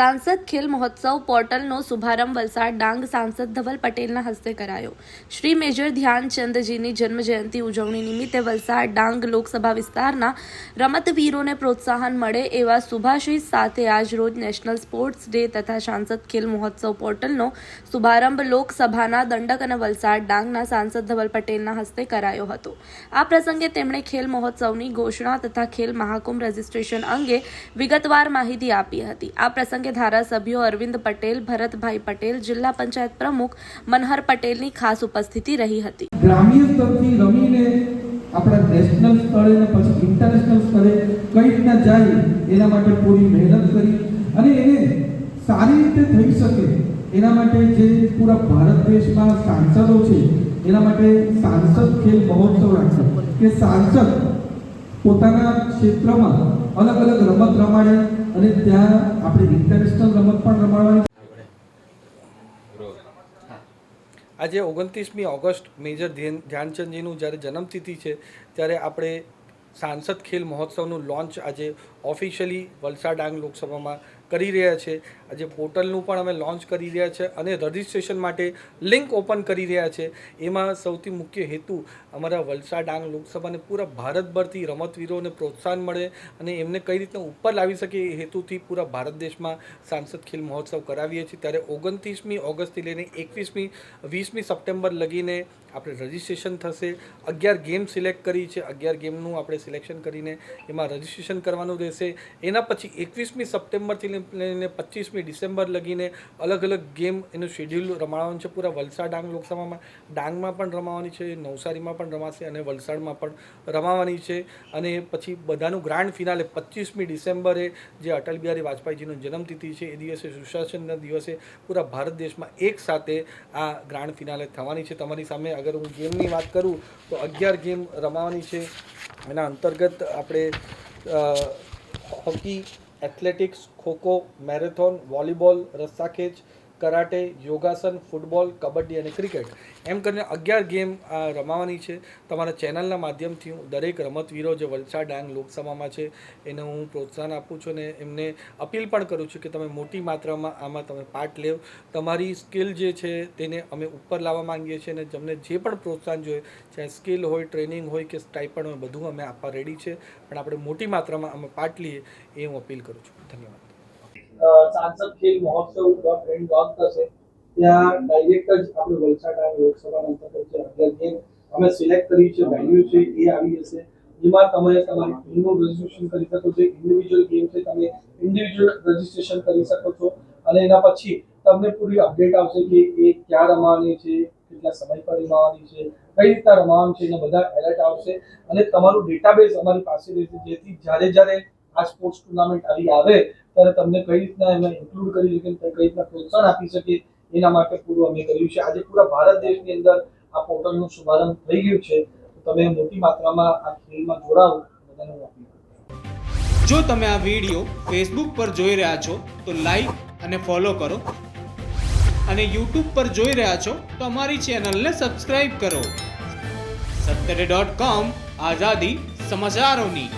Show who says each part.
Speaker 1: સાંસદ ખેલ મહોત્સવ પોર્ટલનો શુભારંભ વલસાડ ડાંગ સાંસદ ધવલ પટેલના હસ્તે કરાયો. શ્રી મેજર ધ્યાનચંદજીની જન્મજયંતિ ઉજવણી નિમિત્તે વલસાડ ડાંગ લોકસભા વિસ્તારના રમતવીરોને પ્રોત્સાહન મળે એવા શુભાશીષ સાથે આજરોજ નેશનલ સ્પોર્ટ્સ ડે તથા સાંસદ ખેલ મહોત્સવ પોર્ટલનો શુભારંભ લોકસભાના દંડક અને વલસાડ ડાંગના સાંસદ ધવલ પટેલના હસ્તે કરાયો હતો. આ પ્રસંગે તેમણે ખેલ મહોત્સવની ઘોષણા તથા ખેલ મહાકુંભ રજીસ્ટ્રેશન અંગે વિગતવાર માહિતી આપી હતી. આ પ્રસંગે ધારાસભ્યો અરવિંદ પટેલ, ભરતભાઈ પટેલ, જિલ્લા પંચાયત પ્રમુખ મનહર પટેલની ખાસ ઉપસ્થિતિ રહી હતી.
Speaker 2: આપણા નેશનલ સ્તરે અને પછી ઇન્ટરનેશનલ સ્તરે કઈ રીતના જાય, એના માટે પૂરી મહેનત કરી અને એને સારી રીતે થઈ શકે, એના માટે જે પૂરા ભારત દેશમાં સાંસદો છે, એના માટે સાંસદ ખેલ મહોત્સવ રાખશે કે સાંસદ પોતાના ક્ષેત્રમાં અલગ અલગ રમત રમાડે અને ત્યાં આપણે ઇન્ટરનેશનલ રમત પણ રમાડવાની
Speaker 3: આજે ઓગણત્રીસમી ઓગસ્ટ મેજર ધ્યાનચંદજીનું જ્યારે જન્મતિથિ છે, ત્યારે આપણે સાંસદ ખેલ મહોત્સવનું લોન્ચ આજે ઓફિશિયલી વલસાડ ડાંગ લોકસભામાં કરી રહ્યા છે. આજે પોર્ટલનું પણ અમે લોન્ચ કરી રહ્યા છે અને રજિસ્ટ્રેશન માટે લિંક ઓપન કરી રહ્યા છે. એમાં સૌથી મુખ્ય હેતુ અમારા વલસાડ ડાંગ લોકસભાને પૂરા ભારતભરથી રમતવીરોને પ્રોત્સાહન મળે અને એમને કઈ રીતના ઉપર લાવી શકે એ હેતુથી પૂરા ભારત દેશમાં સાંસદ ખેલ મહોત્સવ કરાવીએ છીએ. ત્યારે ઓગણત્રીસમી ઓગસ્ટથી લઈને એકવીસમી, વીસમી સપ્ટેમ્બર લગીને આપણે રજિસ્ટ્રેશન થશે. અગિયાર ગેમ સિલેક્ટ કરી છે. અગિયાર ગેમનું આપણે સિલેક્શન કરીને એમાં રજિસ્ટ્રેશન કરવાનું રહેશે. એના પછી એકવીસમી સપ્ટેમ્બરથી લઈને પચીસમી ડિસેમ્બર લગીને અલગ અલગ ગેમ એનું શેડ્યુલ રમાડવાનું છે. પૂરા વલસાડ ડાંગ લોકસભામાં ડાંગમાં પણ રમાવાની છે, નવસારીમાં પણ રમાશે અને વલસાડમાં પણ રમાવાની છે. અને પછી બધાનું ગ્રાન્ડ ફિનાલે પચીસમી ડિસેમ્બરે જે અટલ બિહારી વાજપેયીજીનો જન્મતિથિ છે, એ દિવસે સુશાસનના દિવસે પૂરા ભારત દેશમાં એક સાથે આ ગ્રાન્ડ ફિનાલે થવાની છે. તમારી સામે અગર હું ગેમની વાત કરું તો અગિયાર ગેમ રમાવાની છે. એના અંતર્ગત આપણે hockey athletics kho-kho marathon volleyball રસ્સાખેંચ karate, યોગાસન, ફૂટબોલ, કબડ્ડી અને ક્રિકેટ એમ કરીને અગિયાર ગેમ રમાવાની છે. તમારા ચેનલના માધ્યમથી હું દરેક રમતવીરો, જે વલસાડ ડાંગ લોકસભામાં છે, એને હું પ્રોત્સાહન આપું છું અને એમને અપીલ પણ કરું છું કે તમે મોટી માત્રામાં આમાં તમે પાર્ટ લેવ. તમારી સ્કિલ જે છે તેને અમે ઉપર લાવવા માંગીએ છીએ અને તમને જે પણ પ્રોત્સાહન જોઈએ, ચાહે સ્કિલ હોય, ટ્રેનિંગ હોય કે સ્ટાઇપન્ડ હોય, બધું અમે આપવા રેડી છે. પણ આપણે મોટી માત્રામાં અમે પાર્ટ લઈએ એ હું અપીલ કરું છું. ધન્યવાદ.
Speaker 2: સાંસદ ખેલ મહોત્સવ ડોટ ઇન થશે. ત્યાં ડાયરેક્ટ જ આપણે વલસાડ આ લોકસભા અંતર્ગત જે અગિયાર ગેમ અમે સિલેક્ટ કરી છે વેન્યુ છે, એ આવી જશે. જેમાં તમે તમારી ટીમનું રજીસ્ટ્રેશન કરી શકો છો. ઇન્ડિવિજ્યુઅલ ગેમ છે, તમે ઇન્ડિવિજ્યુઅલ રજીસ્ટ્રેશન કરી શકો છો. અને એના પછી તમને પૂરી અપડેટ આવશે કે એ ક્યાં રમવાની છે, કેટલા સમય પર રમવાની છે, કઈ રીતના રમવાનું છે, એના બધા એલર્ટ આવશે. અને તમારું ડેટાબેઝ અમારી પાસે રહેશે. જેથી જ્યારે જ્યારે આ સ્પોર્ટ્સ ટુર્નામેન્ટ આવી આવે, ત્યારે તમને કઈ રીતના એમાં ઇન્ક્લુડ કરી શકે કઈ રીતના પ્રોત્સાહન આપી શકે, એના માટે પૂરું અમે કર્યું છે. આજે પૂરા ભારત દેશની અંદર આ પોર્ટલનો શુભારંભ થઈ ગયું છે. તમે મોટી માત્રામાં આ ખેલમાં જોડાઓ, બધાને અપીલ
Speaker 4: જો તમે આ વીડિયો ફેસબુક પર જોઈ રહ્યા છો, તો લાઈક અને ફોલો કરો. અને યુટ્યુબ પર જોઈ રહ્યા છો, તો અમારી ચેનલને સબસ્ક્રાઇબ કરો. સત્તરે ડોટ કોમ આઝાદી સમાચારોની.